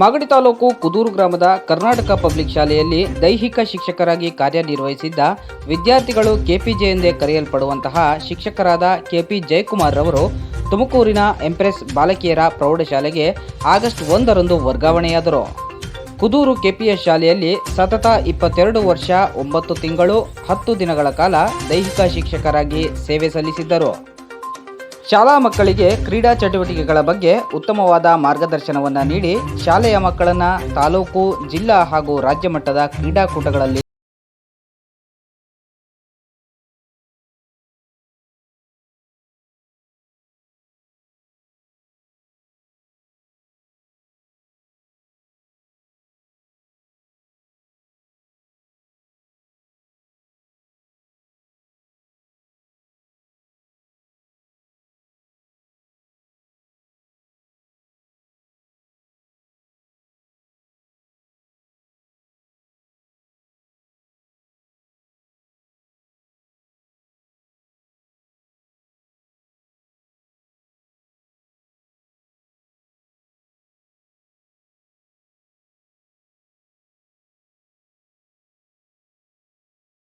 ಮಾಗಡಿ ತಾಲೂಕು ಕುದೂರು ಗ್ರಾಮದ ಕರ್ನಾಟಕ ಪಬ್ಲಿಕ್ ಶಾಲೆಯಲ್ಲಿ ದೈಹಿಕ ಶಿಕ್ಷಕರಾಗಿ ಕಾರ್ಯನಿರ್ವಹಿಸಿದ್ದ ವಿದ್ಯಾರ್ಥಿಗಳು ಕೆಪಿಜೆ ಎಂದೇ ಕರೆಯಲ್ಪಡುವಂತಹ ಶಿಕ್ಷಕರಾದ ಕೆಪಿ ಜಯಕುಮಾರ್ ರವರು ತುಮಕೂರಿನ ಎಂಪ್ರೆಸ್ ಬಾಲಕಿಯರ ಪ್ರೌಢಶಾಲೆಗೆ ಆಗಸ್ಟ್ ಒಂದರಂದು ವರ್ಗಾವಣೆಯಾದರು. ಕುದೂರು ಕೆಪಿಎಸ್ ಶಾಲೆಯಲ್ಲಿ ಸತತ ಇಪ್ಪತ್ತೆರಡು ವರ್ಷ, ಒಂಬತ್ತು ತಿಂಗಳು, ಹತ್ತು ದಿನಗಳ ಕಾಲ ದೈಹಿಕ ಶಿಕ್ಷಕರಾಗಿ ಸೇವೆ ಸಲ್ಲಿಸಿದ್ದರು. ಶಾಲಾ ಮಕ್ಕಳಿಗೆ ಕ್ರೀಡಾ ಚಟುವಟಿಕೆಗಳ ಬಗ್ಗೆ ಉತ್ತಮವಾದ ಮಾರ್ಗದರ್ಶನವನ್ನು ನೀಡಿ ಶಾಲೆಯ ಮಕ್ಕಳನ್ನು ತಾಲೂಕು, ಜಿಲ್ಲಾ ಹಾಗೂ ರಾಜ್ಯ ಮಟ್ಟದ ಕ್ರೀಡಾಕೂಟಗಳಲ್ಲಿ